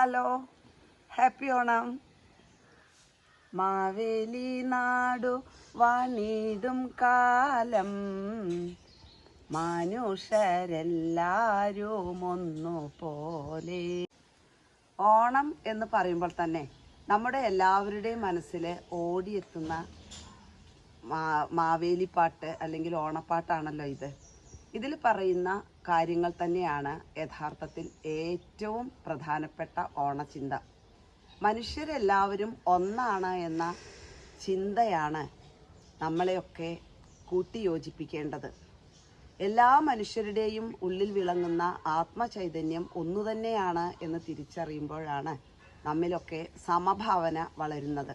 Hello happy Onam. Maveli നാടു വണിതും കാലം. മനുഷ്യരെല്ലാരും ഒന്നുപോലെ. ഓണം എന്ന് പറയുമ്പോൾ തന്നെ നമ്മുടെ എല്ലാവരുടെയും മനസ്സിൽ ഓടിയെത്തുന്ന മാവേലി പാട്ട് അല്ലെങ്കിൽ ഓണപ്പാട്ടാണല്ലോ ഇത്. ഇതിൽ പറയുന്ന കാര്യങ്ങൾ തന്നെയാണ് യഥാർത്ഥത്തിൽ ഏറ്റവും പ്രധാനപ്പെട്ട ഓണചിന്ത. മനുഷ്യരെല്ലാവരും ഒന്നാണ് എന്ന ചിന്തയാണ് നമ്മളെയൊക്കെ കൂട്ടിയോജിപ്പിക്കേണ്ടത്. എല്ലാ മനുഷ്യരുടെയും ഉള്ളിൽ വിളങ്ങുന്ന ആത്മചൈതന്യം ഒന്നു തന്നെയാണ് എന്ന് തിരിച്ചറിയുമ്പോഴാണ് നമ്മിലൊക്കെ സമഭാവന വളരുന്നത്.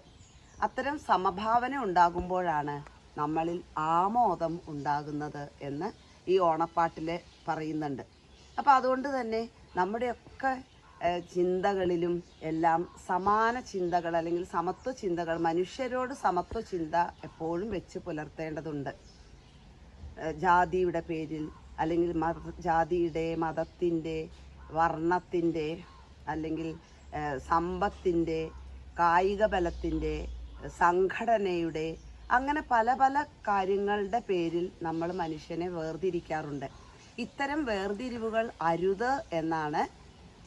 അത്തരം സമഭാവന ഉണ്ടാകുമ്പോഴാണ് നമ്മളിൽ ആമോദം ഉണ്ടാകുന്നത് എന്ന് ഈ ഓണപ്പാട്ടിൽ പറയുന്നുണ്ട്. അപ്പോൾ അതുകൊണ്ട് തന്നെ നമ്മുടെയൊക്കെ ചിന്തകളിലും എല്ലാം സമാന ചിന്തകൾ അല്ലെങ്കിൽ സമത്വ ചിന്തകൾ മനുഷ്യരോട് സമത്വ ചിന്ത എപ്പോഴും വെച്ച് പുലർത്തേണ്ടതുണ്ട്. ജാതിയുടെ പേരിൽ അല്ലെങ്കിൽ മത ജാതിയുടെ മതത്തിന്റെ വർണത്തിന്റെ അല്ലെങ്കിൽ സമ്പത്തിന്റെ കായിക ബലത്തിന്റെ സംഘടനയുടെ അങ്ങനെ പല പല കാര്യങ്ങളുടെ പേരിൽ നമ്മൾ മനുഷ്യനെ വേർതിരിക്കാറുണ്ട്. ഇത്തരം വേർതിരിവുകൾ അരുത് എന്നാണ്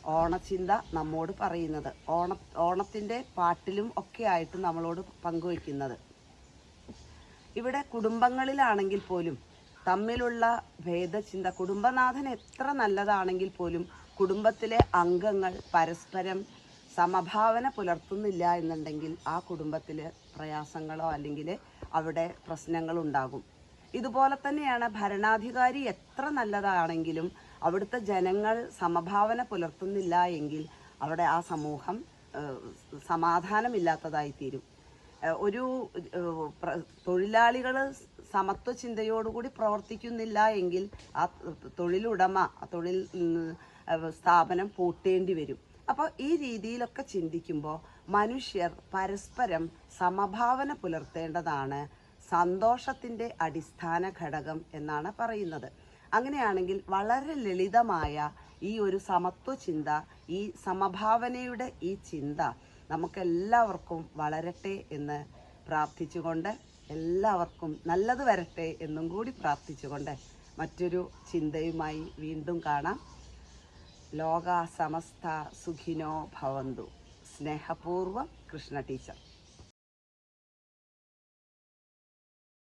ഓണചിന്ത നമ്മോട് പറയുന്നത്. ഓണ ഓണത്തിന്റെ പാട്ടിലും ഒക്കെ ആയിട്ട് നമ്മളോട് പങ്കുവയ്ക്കുന്നത്. ഇവിടെ കുടുംബങ്ങളിലാണെങ്കിൽ പോലും തമ്മിലുള്ള ഭേദചിന്ത കുടുംബനാഥൻ എത്ര നല്ലതാണെങ്കിൽ പോലും കുടുംബത്തിലെ അംഗങ്ങൾ പരസ്പരം സമഭാവന പുലർത്തുന്നില്ല എന്നുണ്ടെങ്കിൽ ആ കുടുംബത്തിൽ പ്രയാസങ്ങളോ അല്ലെങ്കിൽ അവിടെ പ്രശ്നങ്ങളുണ്ടാകും. ഇതുപോലെ തന്നെയാണ് ഭരണാധികാരി എത്ര നല്ലതാണെങ്കിലും അവിടുത്തെ ജനങ്ങൾ സമഭാവന പുലർത്തുന്നില്ല എങ്കിൽ അവിടെ ആ സമൂഹം സമാധാനമില്ലാത്തതായി തീരും ഒരു തൊഴിലാളികൾ സമത്വ ചിന്തയോടുകൂടി പ്രവർത്തിക്കുന്നില്ല എങ്കിൽ ആ തൊഴിലുടമ തൊഴിൽ സ്ഥാപനം പൂട്ടേണ്ടി വരും. അപ്പോൾ ഈ രീതിയിലൊക്കെ ചിന്തിക്കുമ്പോൾ മനുഷ്യർ പരസ്പരം സമഭാവന പുലർത്തേണ്ടതാണ്. സന്തോഷത്തിന്റെ അടിസ്ഥാന ഘടകം എന്നാണ് പറയുന്നത്. അങ്ങനെയാണെങ്കിൽ വളരെ ലളിതമായ ഈ ഒരു സമത്വ ചിന്ത ഈ സമഭാവനയുടെ ഈ ചിന്ത നമുക്കെല്ലാവർക്കും വളരട്ടെ എന്ന് പ്രാർത്ഥിച്ചുകൊണ്ട് എല്ലാവർക്കും നല്ലത് വരട്ടെ എന്നും കൂടി പ്രാർത്ഥിച്ചുകൊണ്ട് മറ്റൊരു ചിന്തയുമായി വീണ്ടും കാണാം. ലോക സമസ്ത സുഖിനോ ഭവന്തു. സ്നേഹപൂർവം കൃഷ്ണ ടീച്ചർ.